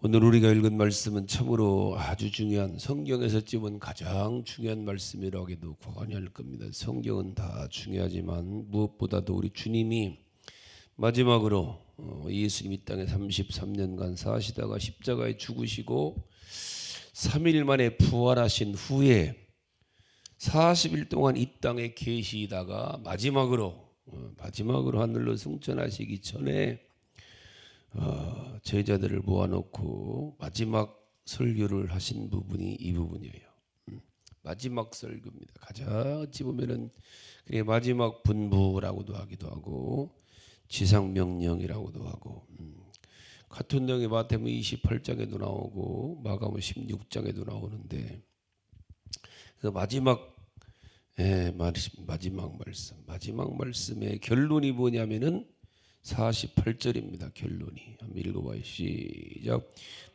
오늘 우리가 읽은 말씀은 참으로 아주 중요한 성경에서 찝은 가장 중요한 말씀이라고 해도 과언이 아닐 겁니다. 성경은 다 중요하지만 무엇보다도 우리 주님이 마지막으로 어, 예수님 이 땅에 33년간 사시다가 십자가에 죽으시고 3일 만에 부활하신 후에 40일 동안 이 땅에 계시다가 마지막으로 어, 마지막으로 하늘로 승천하시기 전에 어, 제자들을 모아놓고 마지막 설교를 하신 부분이 이 부분이에요. 음, 마지막 설교입니다. 가장 어찌 보면은 그게 마지막 분부라고도 하기도 하고 지상 명령이라고도 하고 음, 같은 내용이 마태복음 28장에도 나오고 마가복음 16장에도 나오는데 그 마지막 예, 마지막 말씀 마지막 말씀의 결론이 뭐냐면은 48절입니다. 결론이 한번 읽어봐요. 시작.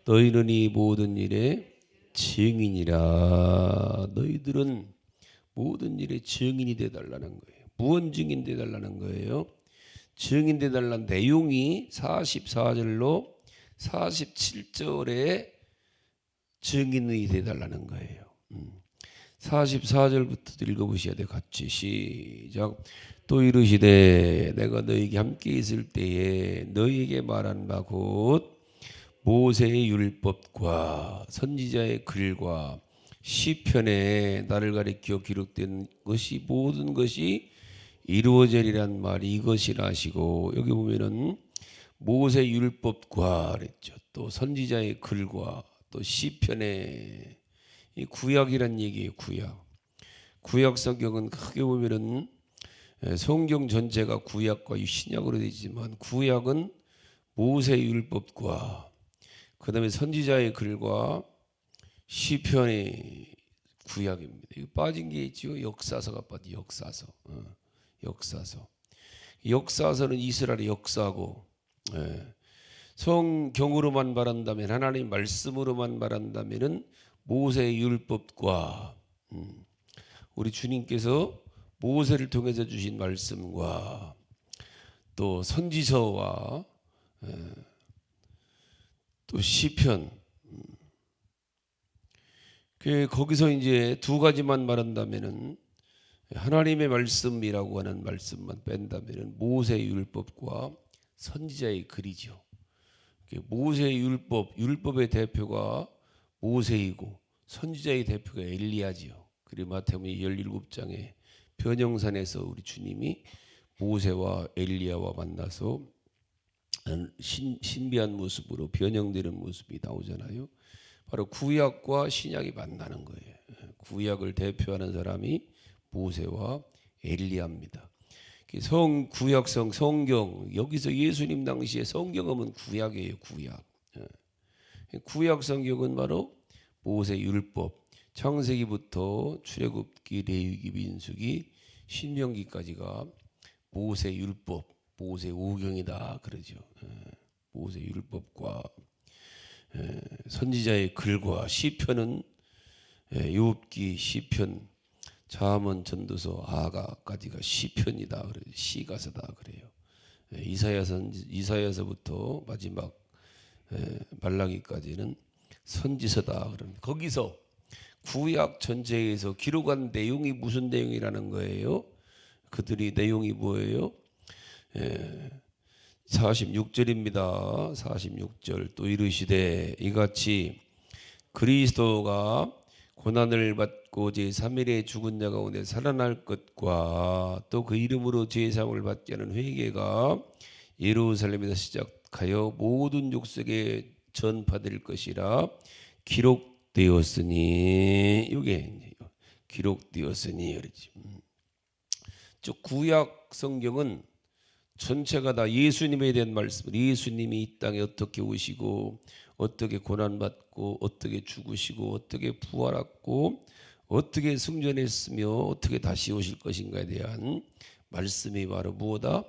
너희는 이 모든 일의 증인이라. 너희들은 모든 일의 증인이 되달라는 거예요. 무언 증인 되달라는 거예요? 증인 되달라는 내용이 44절로 47절에 증인이 되달라는 거예요. 44절부터 읽어보셔야 돼요. 같이 시작. 또 이르시되 내가 너희에게 함께 있을 때에 너희에게 말한 바 곧 모세의 율법과 선지자의 글과 시편에 나를 가리켜 기록된 것이 모든 것이 이루어지리란 말이 이것이라 하시고 여기 보면은 모세 율법과 그랬죠. 또 선지자의 글과 또 시편에 이 구약이란 얘기예요. 구약. 구약 성경은 크게 보면은 예, 성경 전체가 구약과 신약으로 되지만 구약은 모세 율법과 그다음에 선지자의 글과 시편의 구약입니다. 빠진 게 있죠. 역사서가 빠진 역사서. 어, 역사서. 역사서는 이스라엘의 역사고 예, 성경으로만 말한다면 하나님 말씀으로만 말한다면은 모세 율법과 음, 우리 주님께서 모세를 통해서 주신 말씀과 또 선지서와 또 시편 그 거기서 이제 두 가지만 말한다면은 하나님의 말씀이라고 하는 말씀만 뺀다면은 모세 율법과 선지자의 글이죠. 모세 율법 율법의 대표가 모세이고 선지자의 대표가 엘리야지요. 그리고 마태복음 17장에 변영산에서 우리 주님이 모세와 엘리야와 만나서 신, 신비한 모습으로 변형되는 모습이 나오잖아요. 바로 구약과 신약이 만나는 거예요. 구약을 대표하는 사람이 모세와 엘리야입니다. 성 구약성 성경 여기서 예수님 당시에 성경은 구약이에요. 구약. 구약 성경은 바로 모세 율법, 창세기부터 출애굽기, 레위기, 민수기, 신명기까지가 모세 율법, 모세 오경이다 그러죠. 예, 모세 율법과 예, 선지자의 글과 시편은 예, 시편, 자문 전도서 아가까지가 시편이다 그래요. 시가서다 그래요. 이사야서 이사야서부터 마지막 말라기까지는 선지서다 그럽니다. 거기서 구약 전체에서 기록한 내용이 무슨 내용이라는 거예요? 그들이 내용이 뭐예요? 예, 46절입니다. 46절 또 이르시되 이같이 그리스도가 고난을 받고 제3일에 죽은 자 가운데 살아날 것과 또 그 이름으로 제사을 받게 하는 회개가 예루살렘에서 시작하여 모든 족속에 전파될 것이라 기록 되었으니 이게 기록되었으니 그러지. 즉 구약 성경은 전체가 다 예수님에 대한 말씀. 예수님이 이 땅에 어떻게 오시고 어떻게 고난 받고 어떻게 죽으시고 어떻게 부활하고 어떻게 승전했으며 어떻게 다시 오실 것인가에 대한 말씀이 바로 무엇다?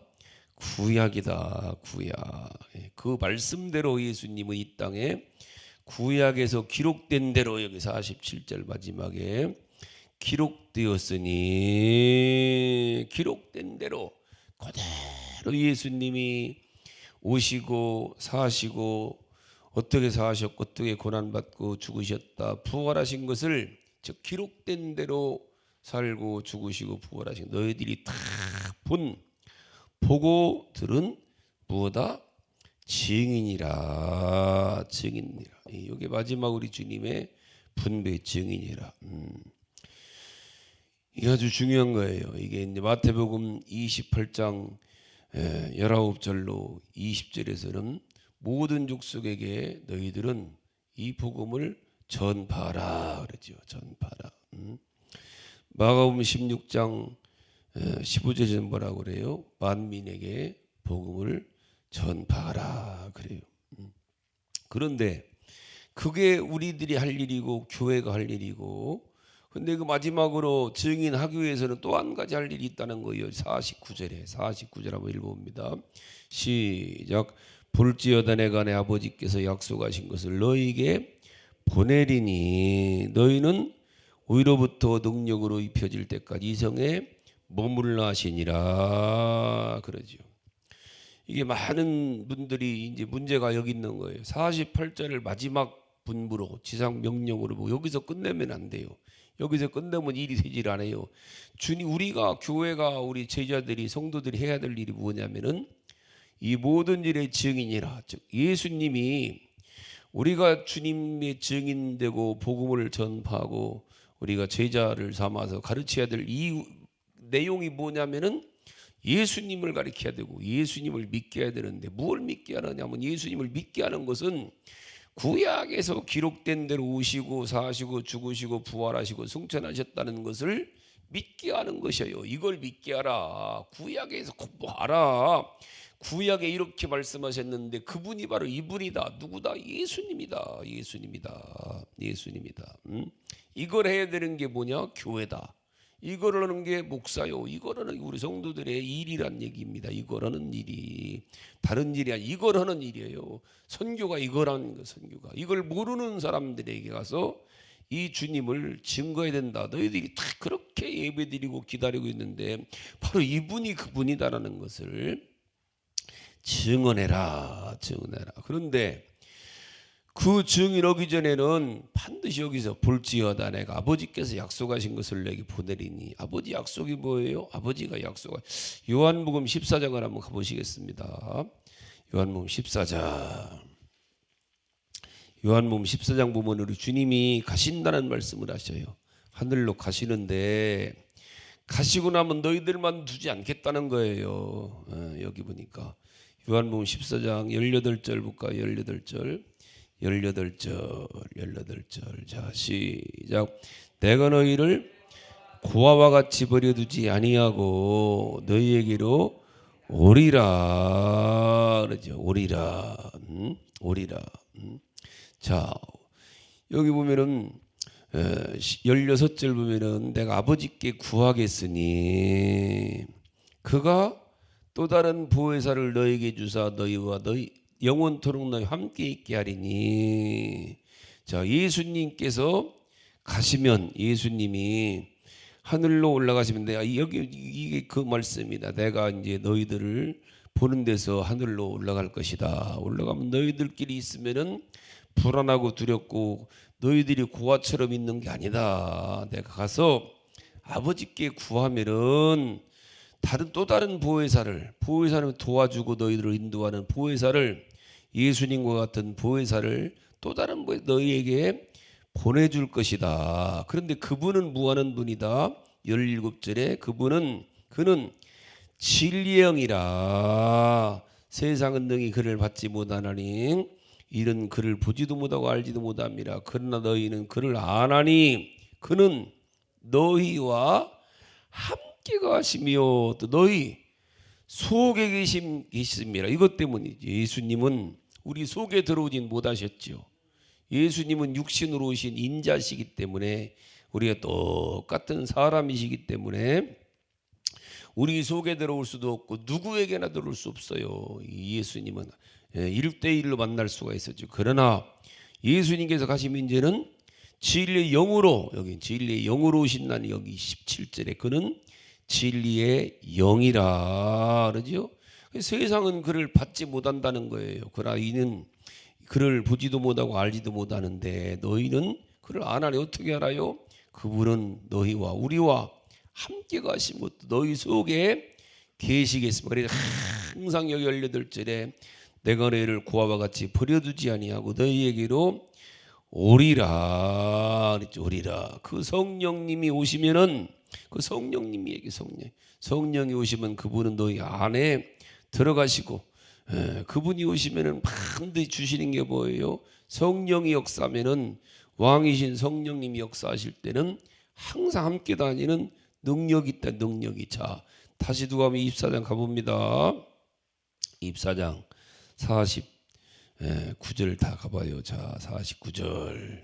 구약이다. 구약. 예, 그 말씀대로 예수님은 이 땅에 구약에서 기록된 대로 여기 47절 마지막에 기록되었으니 기록된 대로 그대로 예수님이 오시고 사시고 어떻게 사하셨고 어떻게 고난받고 죽으셨다 부활하신 것을 즉 기록된 대로 살고 죽으시고 부활하신 너희들이 다 본 보고 들은 무엇다 증인이라 증인이라 이게 마지막 우리 주님의 분배 증인이라 음. 이게 아주 중요한 거예요. 이게 이제 마태복음 28장 19절로 20절에서는 모든 족속에게 너희들은 이 복음을 전파라 그러죠. 전파라. 음. 마가복음 16장 15절에 뭐라고 그래요? 만민에게 복음을 전파하라 그래요. 음. 그런데 그게 우리들이 할 일이고 교회가 할 일이고 근데 그 마지막으로 증인하기 위해서는 또 한 가지 할 일이 있다는 거예요. 49절에 49절 한번 읽어봅니다. 시작 내가 내 아버지께서 약속하신 것을 너희에게 보내리니 너희는 위로부터 능력으로 입혀질 때까지 이성에 머물라 하시니라 그러죠. 이게 많은 분들이 이제 문제가 여기 있는 거예요. 48절을 마지막 분부로 지상 명령으로 보고 여기서 끝내면 안 돼요. 여기서 끝내면 일이 되질 않아요. 주님 우리가 교회가 우리 제자들이 성도들이 해야 될 일이 뭐냐면은 이 모든 일의 증인이라 즉 예수님이 우리가 주님의 증인되고 복음을 전파하고 우리가 제자를 삼아서 가르쳐야 될 이 내용이 뭐냐면은 예수님을 가르쳐야 되고 예수님을 믿게 해야 되는데 무엇을 믿게 하느냐면 예수님을 믿게 하는 것은 구약에서 기록된 대로 오시고 사시고 죽으시고 부활하시고 승천하셨다는 것을 믿게 하는 것이에요. 이걸 믿게 하라. 구약에서 공부하라. 구약에 이렇게 말씀하셨는데 그분이 바로 이분이다. 누구다? 예수님이다. 예수님이다. 예수님이다. 음? 이걸 해야 되는 게 뭐냐? 교회다. 이걸 하는 게 목사요. 이걸 하는 우리 성도들의 일이란 얘기입니다. 이걸 하는 일이 다른 일이 아니 이걸 하는 일이에요. 선교가 이걸 하는 거 선교가 이걸 모르는 사람들에게 가서 이 주님을 증거해야 된다. 너희들이 다 그렇게 예배드리고 기다리고 있는데 바로 이분이 그분이다라는 것을 증언해라. 증언해라. 그런데 그 증인 오기 전에는 반드시 여기서 볼지어다 내가 아버지께서 약속하신 것을 내게 보내리니 아버지 약속이 뭐예요? 아버지가 약속하 요한복음 14장을 한번 가보시겠습니다. 요한복음 14장 요한복음 14장 보면 우리 주님이 가신다는 말씀을 하셔요. 하늘로 가시는데 가시고 나면 너희들만 두지 않겠다는 거예요. 어, 여기 보니까 요한복음 14장 18절 볼까요? 18절 18절 18절. 자 시작. 내가 너희를 고아와 같이 버려두지 아니하고 너희에게로 오리라. 그러죠. 오리라. 음? 오리라. 음? 자 여기 보면은 16절 보면은 내가 아버지께 구하겠으니 그가 또 다른 보혜사를 너에게 주사 너희와 너희 영원토록 너희 함께 있게 하리니 자 예수님께서 가시면 예수님이 하늘로 올라가시면 돼. 여기 이게 그 말씀입니다. 내가 이제 너희들을 보는 데서 하늘로 올라갈 것이다. 올라가면 너희들끼리 있으면은 불안하고 두렵고 너희들이 고아처럼 있는 게 아니다. 내가 가서 아버지께 구하면은 다른 또 다른 보혜사를 보혜사는 도와주고 너희들을 인도하는 보혜사를 예수님과 같은 보혜사를 또 다른 너희에게 보내줄 것이다. 그런데 그분은 무하는 분이다. 17절에 그분은 그는 진리의 영이라 세상은 능히 그를 받지 못하나니 이런 그를 보지도 못하고 알지도 못합니다. 그러나 너희는 그를 아나니 그는 너희와 함께 가시며 또 너희 속에 계심 계십니다. 이것 때문이지. 예수님은 우리 속에 들어오진 못하셨죠. 예수님은 육신으로 오신 인자시기 때문에 우리가 똑같은 사람이시기 때문에 우리 속에 들어올 수도 없고 누구에게나 들어올 수 없어요. 예수님은 1대1로 예, 만날 수가 있었죠. 그러나 예수님께서 가시면 이제는 진리의 영으로 여기 진리의 영으로 오신다는 여기 17절에 그는 진리의 영이라 그러죠. 세상은 그를 받지 못한다는 거예요. 그러나 이는 그를 보지도 못하고 알지도 못하는데 너희는 그를 안 하니 어떻게 알아요? 그분은 너희와 우리와 함께 가신 것도 너희 속에 계시겠습니다. 그래서 항상 여기 18절에 내가 너희를 구하와 같이 버려두지 아니하고 너희에게로 오리라 그랬죠 오리라 그 성령님이 오시면은 그 성령님이 얘기 성령 성령이 오시면 그분은 너희 안에 들어가시고 예, 그분이 오시면은 반드시 주시는 게 뭐예요 성령이 역사면은 왕이신 성령님이 역사하실 때는 항상 함께 다니는 능력이 있다 능력이 자 다시 누가 하면 24장 가봅니다 24장 40 예, 9절 다 가봐요. 자, 49절.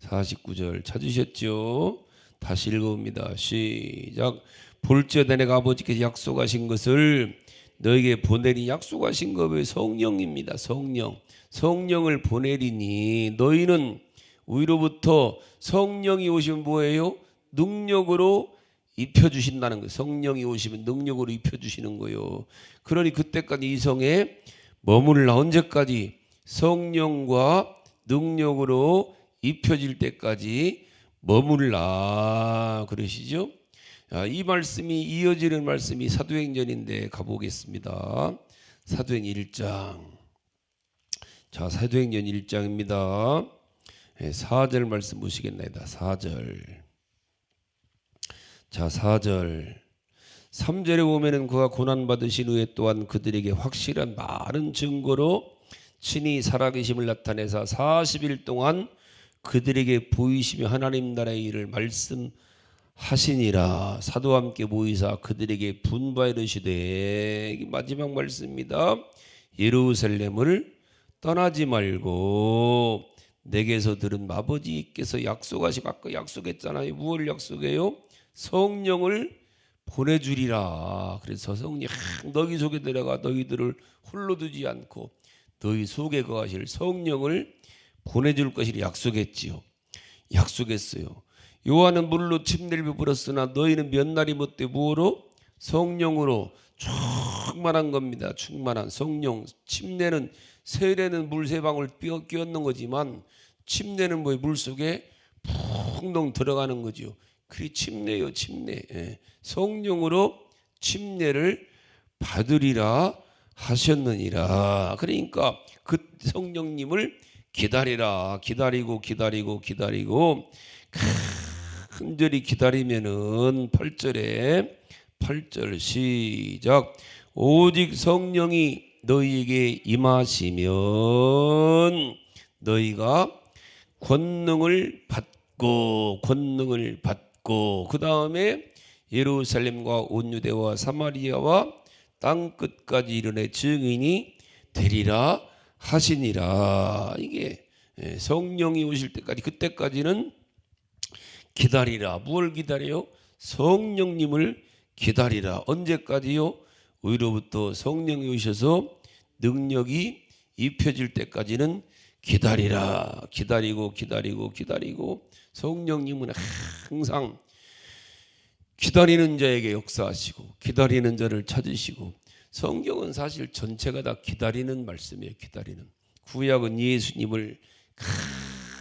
49절 찾으셨죠? 다시 읽어봅니다. 시작. 볼지어다 내가 아버지께서 약속하신 것을 너에게 보내리 약속하신 것의 성령입니다. 성령. 성령을 보내리니 너희는 위로부터 성령이 오시면 뭐예요? 능력으로 입혀 주신다는 거예요. 성령이 오시면 능력으로 입혀 주시는 거예요. 그러니 그때까지 이성에 머물라 언제까지 성령과 능력으로 입혀질 때까지 머물라 그러시죠? 자, 이 말씀이 이어지는 말씀이 사도행전인데 가보겠습니다. 사도행 1장. 자, 사도행전 1장입니다. 4절 말씀 보시겠나이다. 4절. 자, 4절. 3절에 보면은 그가 고난 받으신 후에 또한 그들에게 확실한 많은 증거로 친히 살아계심을 나타내사 40일 동안 그들에게 보이시며 하나님 나라의 일을 말씀 하시니라 사도와 함께 모이사 그들에게 분바에 이르시되 마지막 말씀입니다. 예루살렘을 떠나지 말고 내게서 들은 아버지께서 약속하시고 아까 약속했잖아요. 무엇을 약속해요? 성령을 보내주리라. 그래서 성령 너희 속에 들어가 너희들을 홀로 두지 않고 너희 속에 거하실 성령을 보내줄 것이라 약속했지요. 약속했어요. 요한은 물로 침례를 베풀었으나 너희는 몇 날이 못돼 무엇로 성령으로 충만한 겁니다. 충만한 성령 침례는 세례는 물 세 방울 끼얹는 거지만 침례는 뭐물 속에 풍덩 들어가는 거죠. 그리 침례요 침례 예. 성령으로 침례를 받으리라 하셨느니라 그러니까 그 성령님을 기다리라 기다리고 기다리고 기다리고 간절히 기다리면은 8절에 8절 시작. 오직 성령이 너희에게 임하시면 너희가 권능을 받고 권능을 받고 그 다음에 예루살렘과 온 유대와 사마리아와 땅 끝까지 이르내 증인이 되리라 하시니라. 이게 예, 성령이 오실 때까지 그때까지는 기다리라 무엇을 기다려요? 성령님을 기다리라 언제까지요? 위로부터 성령이 오셔서 능력이 입혀질 때까지는 기다리라 기다리고 기다리고 기다리고 성령님은 항상 기다리는 자에게 역사하시고 기다리는 자를 찾으시고 성경은 사실 전체가 다 기다리는 말씀이에요. 기다리는 구약은 예수님을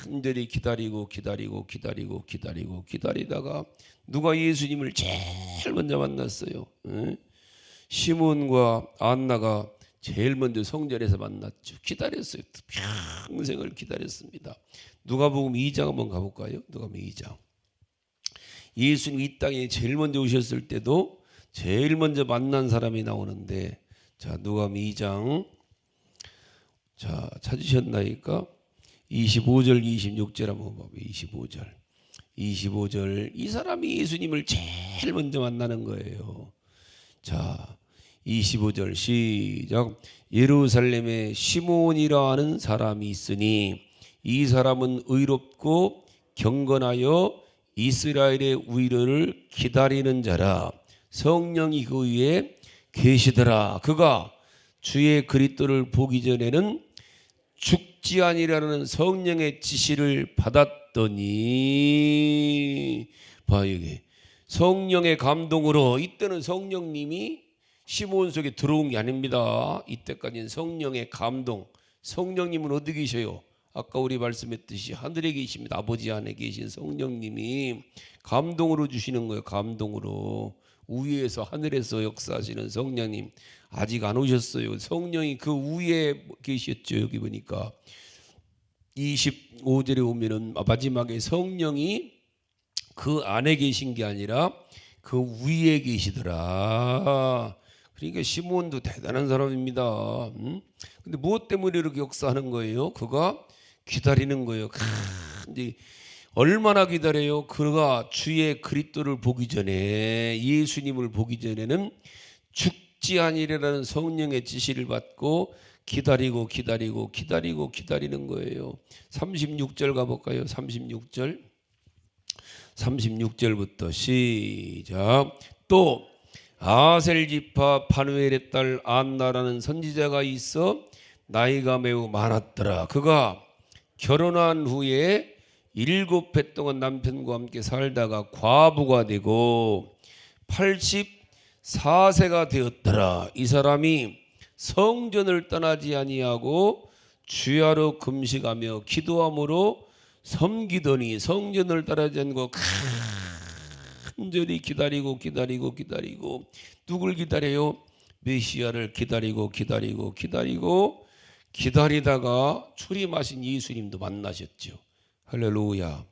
간절히 기다리고 기다리고 기다리고 기다리고 기다리다가 누가 예수님을 제일 먼저 만났어요. 시몬과 안나가 제일 먼저 성전에서 만났죠. 기다렸어요. 평생을 기다렸습니다. 누가복음 2장 한번 가볼까요? 누가복음 2장. 예수님 이 땅에 제일 먼저 오셨을 때도 제일 먼저 만난 사람이 나오는데 자 누가복음 2장 자 찾으셨나이까? 25절 26절 한번 봐봐 25절. 25절. 이 사람이 예수님을 제일 먼저 만나는 거예요. 자 25절 시작. 예루살렘에 시몬이라 하는 사람이 있으니 이 사람은 의롭고 경건하여 이스라엘의 위로를 기다리는 자라. 성령이 그 위에 계시더라. 그가 주의 그리스도를 보기 전에는 죽지 아니라는 성령의 지시를 받았더니 봐 여기 성령의 감동으로 이때는 성령님이 시몬 속에 들어온 게 아닙니다. 이때까지는 성령의 감동, 성령님은 어디 계셔요? 아까 우리 말씀했듯이 하늘에 계십니다. 아버지 안에 계신 성령님이 감동으로 주시는 거예요. 감동으로 위에서 하늘에서 역사하시는 성령님 아직 안 오셨어요. 성령이 그 위에 계셨죠. 여기 보니까 25절에 보면은 마지막에 성령이 그 안에 계신 게 아니라 그 위에 계시더라. 그러니까 시몬도 대단한 사람입니다. 음? 근데 무엇 때문에 이렇게 역사하는 거예요? 그가 기다리는 거예요. 크, 이제 얼마나 기다려요? 그가 주의 그리스도를 보기 전에 예수님을 보기 전에는 죽 지 아니라는 성령의 지시를 받고 기다리고 기다리고 기다리고 기다리는 거예요. 36절 가볼까요? 36절. 36절부터 시작. 또 아셀 지파 파누엘의 딸 안나라는 선지자가 있어 나이가 매우 많았더라. 그가 결혼한 후에 일곱 해 동안 남편과 함께 살다가 과부가 되고 84세가 되었더라. 이 사람이 성전을 떠나지 아니하고 주야로 금식하며 기도함으로 섬기더니 성전을 따라지 않고 간절히 기다리고 기다리고 기다리고 누굴 기다려요? 메시아를 기다리고 기다리고 기다리고 기다리다가 출임하신 예수님도 만나셨죠. 할렐루야.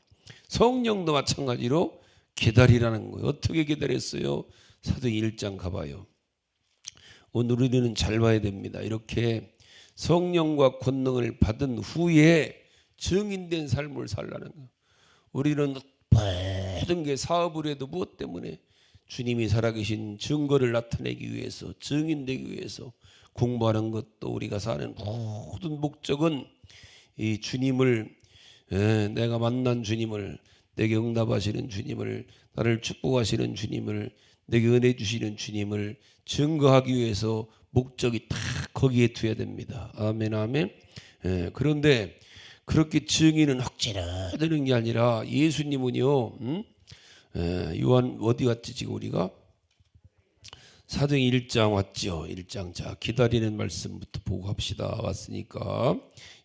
성령도 마찬가지로 기다리라는 거예요. 어떻게 기다렸어요? 사도행 1장 가봐요. 오늘 우리는 잘 봐야 됩니다. 이렇게 성령과 권능을 받은 후에 증인된 삶을 살라는 거. 우리는 모든 게 사업을 해도 무엇 때문에 주님이 살아계신 증거를 나타내기 위해서 증인되기 위해서 공부하는 것도 우리가 사는 모든 목적은 이 주님을 예, 내가 만난 주님을 내게 응답하시는 주님을 나를 축복하시는 주님을 내게 은혜 주시는 주님을 증거하기 위해서 목적이 다 거기에 두야 됩니다. 아멘 아멘. 예, 그런데 그렇게 증인은 억지로 되는 게 아니라 예수님은요. 음? 예, 요한 어디 갔지 지금 우리가 사도행 1장 왔죠. 1장 자 기다리는 말씀부터 보고 합시다. 왔으니까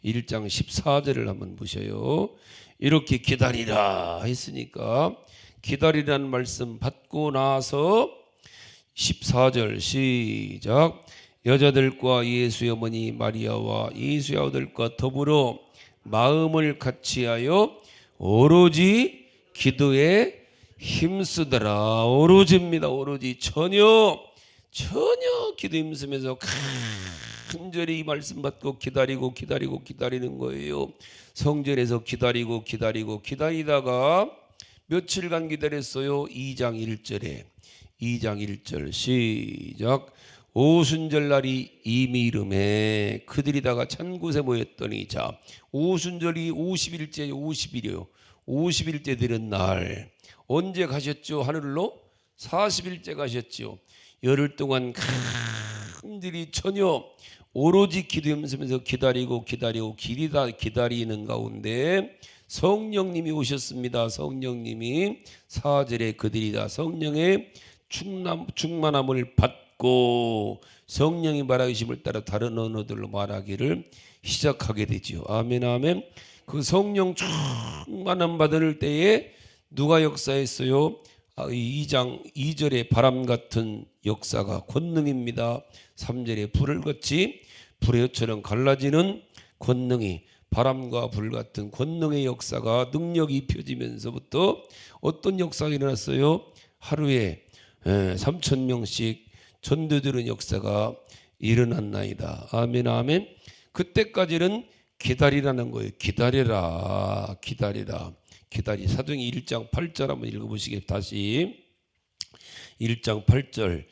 1장 14절을 한번 보셔요. 이렇게 기다리라 했으니까 기다리라는 말씀 받고 나서 14절 시작. 여자들과 예수의 어머니 마리아와 예수의 아들과 더불어 마음을 같이하여 오로지 기도에 힘쓰더라. 오로지입니다. 오로지. 전혀 전혀 기도 힘쓰면서 간절히 이 말씀 받고 기다리고 기다리고 기다리는 거예요. 성전에서 기다리고 기다리고 기다리다가 며칠간 기다렸어요? 2장 1절에. 2장 1절. 시작. 오순절 날이 이미 이름에 그들이 다가 찬 곳에 모였더니 자 오순절이 50일째 50일이요. 50일째 되는 날. 언제 가셨죠? 하늘로? 40일째 가셨죠 열흘 동안 간절히 전혀 오로지 기도하면서 기다리고 기다리고 기리다 기다리는 가운데 성령님이 오셨습니다. 성령님이 사절에 그들이 다 성령의 충남, 충만함을 받고 성령이 말하심을 따라 다른 언어들로 말하기를 시작하게 되지요. 아멘 아멘. 그 성령 충만함 받을 때에 누가 역사했어요? 아, 2장 2절의 바람 같은 역사가 권능입니다. 3절에 불을 같이 불의 여처럼 갈라지는 권능이 바람과 불 같은 권능의 역사가 능력이 입혀지면서부터 어떤 역사가 일어났어요? 하루에 3천 명씩 전도되는 역사가 일어났나이다. 아멘 아멘. 그때까지는 기다리라는 거예요. 기다려라. 기다리라. 기다리. 사도행 1장 8절 한번 읽어 보시겠 다시 1장 8절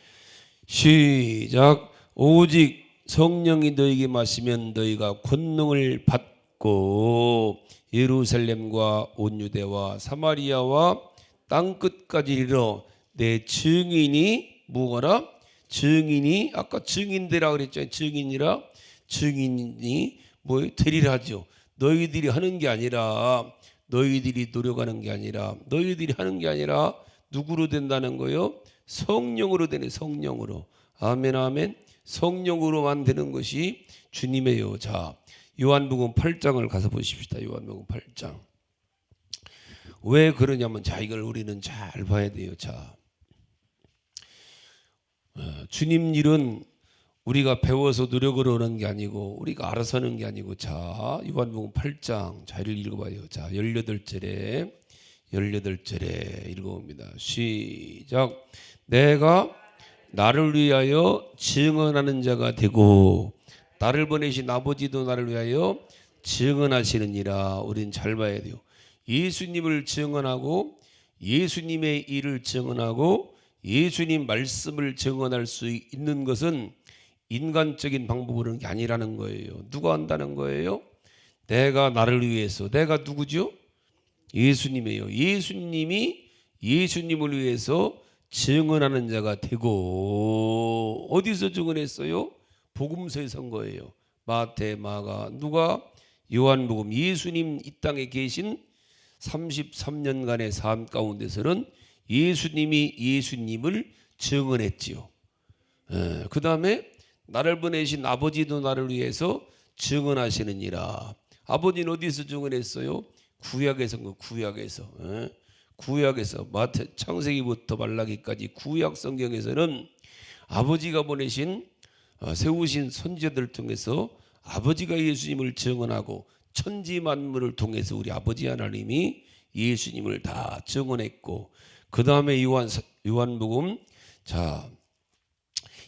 시작 오직 성령이 너에게 마시면 너희가 권능을 받 고 예루살렘과 온 유대와 사마리아와 땅 끝까지 이르러 내 증인이 뭐가라? 증인이 아까 증인되라 그랬잖아요. 증인이라 증인이 뭐 되리라죠. 너희들이 하는 게 아니라 너희들이 노력하는 게 아니라 너희들이 하는 게 아니라 누구로 된다는 거요? 성령으로 되는 성령으로. 아멘 아멘. 성령으로 만드는 것이 주님의 여자 요한복음 8장을 가서 보십시다. 요한복음 8장. 왜 그러냐면 자 이걸 우리는 잘 봐야 돼요. 자 어, 주님 일은 우리가 배워서 노력으로 오는 게 아니고 우리가 알아서 하는 게 아니고 자 요한복음 8장 자를 읽어봐요. 자 18절에 18절에 읽어봅니다. 시작 내가 나를 위하여 증언하는 자가 되고 나를 보내신 아버지도 나를 위하여 증언하시느니라 우리는 잘 봐야 돼요. 예수님을 증언하고 예수님의 일을 증언하고 예수님 말씀을 증언할 수 있는 것은 인간적인 방법으로는 게 아니라는 거예요. 누가 한다는 거예요? 내가 나를 위해서 내가 누구죠? 예수님이에요. 예수님이 예수님을 위해서 증언하는 자가 되고 어디서 증언했어요? 복음서에 선 거예요. 마태, 마가 누가 요한복음 예수님 이 땅에 계신 33년간의 삶 가운데서는 예수님이 예수님을 증언했지요. 그 다음에 나를 보내신 아버지도 나를 위해서 증언하시느니라. 아버지는 어디서 증언했어요? 구약에서 그 구약에서 에? 구약에서 마태 창세기부터 말라기까지 구약 성경에서는 아버지가 보내신 어, 세우신 선지자들 통해서 아버지가 예수님을 증언하고 천지 만물을 통해서 우리 아버지 하나님이 예수님을 다 증언했고 그 다음에 요한 요한복음 자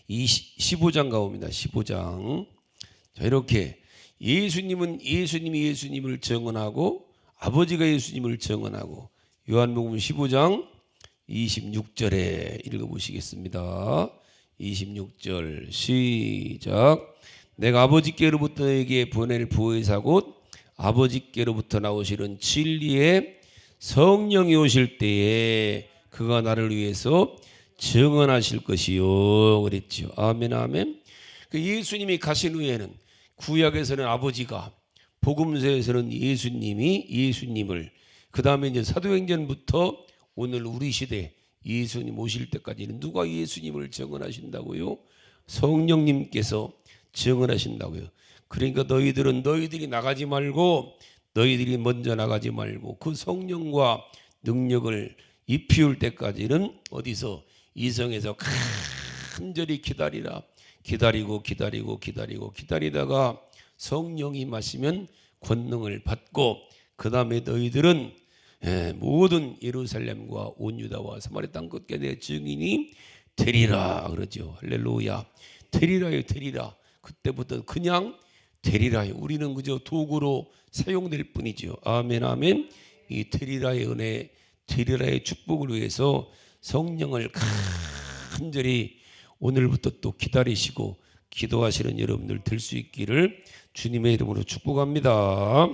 20, 15장 가봅니다. 15장 자 이렇게 예수님은 예수님이 예수님을 증언하고 아버지가 예수님을 증언하고 요한복음 15장 26절에 읽어보시겠습니다. 26절 시작 내가 아버지께로부터 너에게 보낼 보혜사 곧 아버지께로부터 나오시는 진리의 성령이 오실 때에 그가 나를 위해서 증언하실 것이요 그랬죠. 아멘 아멘. 그 예수님이 가신 후에는 구약에서는 아버지가 복음서에서는 예수님이 예수님을 그 다음에 이제 사도행전부터 오늘 우리 시대 예수님 오실 때까지는 누가 예수님을 증언하신다고요? 성령님께서 증언하신다고요. 그러니까 너희들은 너희들이 나가지 말고 너희들이 먼저 나가지 말고 그 성령과 능력을 입히울 때까지는 어디서 이성에서 간절히 기다리라. 기다리고 기다리고 기다리고 기다리다가 성령이 마시면 권능을 받고 그 다음에 너희들은 예, 모든 예루살렘과 온 유다와 사마리 땅 끝에 내 증인이 되리라 그러죠. 할렐루야. 되리라요, 되리라. 그때부터 그냥 되리라요. 우리는 그저 도구로 사용될 뿐이죠. 아멘, 아멘. 이 되리라의 은혜, 되리라의 축복을 위해서 성령을 간절히 오늘부터 또 기다리시고 기도하시는 여러분들 될 수 있기를 주님의 이름으로 축복합니다.